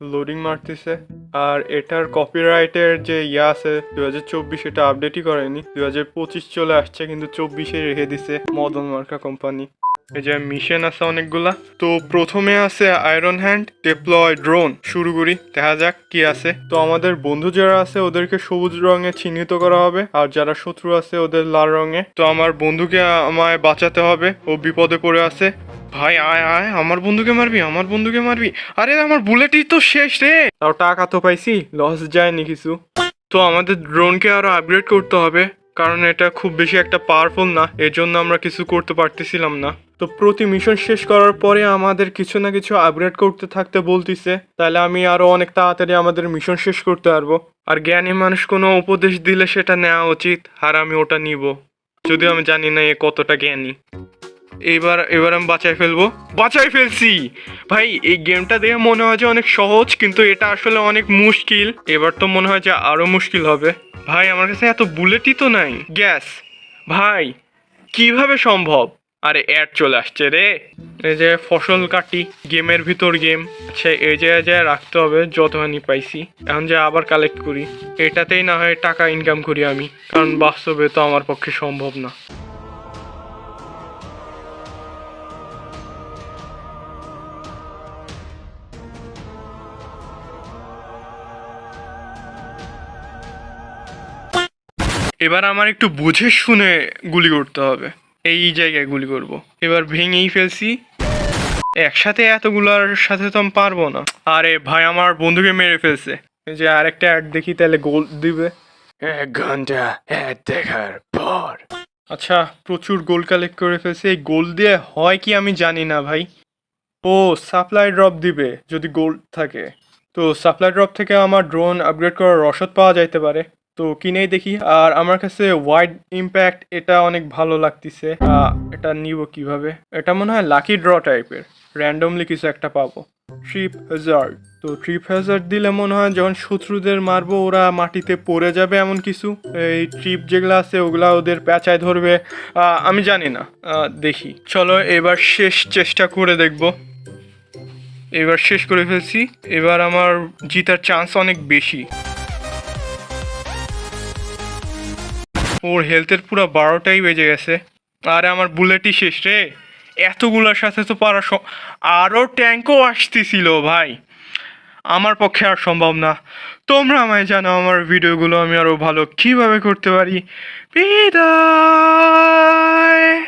Loading মারতেছে আর এটার কপিরাইটের যে ইয়া আছে দু হাজার চব্বিশ এটা আপডেটই করেনি। দু হাজার পঁচিশ চলে আসছে, কিন্তু চব্বিশে রেখে দিছে মদন মার্কা কোম্পানি এই যে মিশন আছে অনেকগুলা। তো প্রথমে আছে আয়রন হ্যান্ড ডিপ্লয় ড্রোন শুরু করি, দেখা যাক কি আছে। তো আমাদের বন্ধু যারা আছে, ওদেরকে সবুজ রঙে চিহ্নিত করা হবে। আর যারা শত্রু আছে, ওদের লাল রঙে। তো আমার বন্ধুকে আমায় বাঁচাতে হবে। ও বিপদে পড়ে আছে। ভাই, আয় আয়, আমার বন্ধুকে মারবি, আমার বন্ধুকে মারবি। আরে, আমার বুলেটই তো শেষ রে। তাও টাকা তো পাইছি লস যায়নি কিছু। তো আমাদের ড্রোনকে আরও আপগ্রেড করতে হবে, কারণ এটা খুব বেশি একটা পাওয়ারফুল না এর জন্য আমরা কিছু করতে পারতেছিলাম না। তো প্রতি মিশন শেষ করার পরে আমাদের কিছু না কিছু আপগ্রেড করতে থাকতে বলতিছে, তাহলে আমি আরও অনেক তাড়াতাড়ি আমাদের মিশন শেষ করতে পারব। আর জ্ঞানী মানুষ কোনো উপদেশ দিলে সেটা নেওয়া উচিত, আর আমি ওটা নিব। যদিও আমি জানি না এ কতটা জ্ঞানী। এবার এবার আমি বাঁচাই ফেলব। বাঁচাই ফেলছি! ভাই, এই গেমটা দেখে মনে হয় যে অনেক সহজ, কিন্তু এটা আসলে অনেক মুশকিল। এবার তো মনে হয় যে আরও মুশকিল হবে। ভাই, আমার কাছে এত বুলেটই তো নাই। গ্যাস! ভাই, কীভাবে সম্ভব? আরে, অ্যাড চলে আসছে রে। এই যে ফসল কাটি, গেমের ভিতর গেম। আচ্ছা এই জায়গায় যায় রাখতে হবে, যতখানি পাইছি। এখন যে আবার কালেক্ট করি। এটাতেই না হয় টাকা ইনকাম করি আমি। কারণ বাস্তবে তো আমার পক্ষে সম্ভব না। এবার আমার একটু বুঝে শুনে গুলি করতে হবে। এই জায়গায় গুলি করব। এবার ভেঙেই ফেলছি। একসাথে এতগুলোর সাথে তো আমি পারব না। আরে ভাই, আমার বন্ধুকে মেরে ফেলছে। যে আরেকটা অ্যাড দেখি, তাহলে গোল দিবে। এক ঘণ্টা অ্যাড দেখার পর। আচ্ছা প্রচুর গোল কালেক্ট করে ফেলছে। এই গোল দিয়ে হয় কি আমি জানি না ভাই। ও সাপ্লাই ড্রপ দিবে, যদি গোল্ড থাকে। তো সাপ্লাই ড্রপ থেকে আমার ড্রোন আপগ্রেড করার রসদ পাওয়া যাইতে পারে। তো কিনেই দেখি। আর আমার কাছে ওয়াইড ইম্প্যাক্ট এটা অনেক ভালো লাগতেছে। এটা নিব কীভাবে? এটা মনে হয় লাকি ড্র টাইপের র্যান্ডমলি কিছু একটা পাবো। ট্রিপ হ্যাজার্ড তো ট্রিপ হ্যাজার্ড দিলে মনে হয় যখন শত্রুদের মারবো, ওরা মাটিতে পড়ে যাবে এমন কিছু। এই ট্রিপ যেগুলো আছে, ওগুলা ওদের প্যাঁচায় ধরবে। আমি জানি না। দেখি। চলো, এবার শেষ চেষ্টা করে দেখব। এবার শেষ করে ফেলছি। এবার আমার জিতার চান্স অনেক বেশি। ওর হেলথের পুরো বারোটাই বেজে গেছে। আরে আমার বুলেটই শেষ রে। এতগুলোর সাথে তো পারা আরও ট্যাঙ্কও আসতেছিল ভাই। আমার পক্ষে আর সম্ভব না। তোমরা আমায় জানো আমার ভিডিওগুলো আমি আরও ভালো কীভাবে করতে পারি। বিদায়।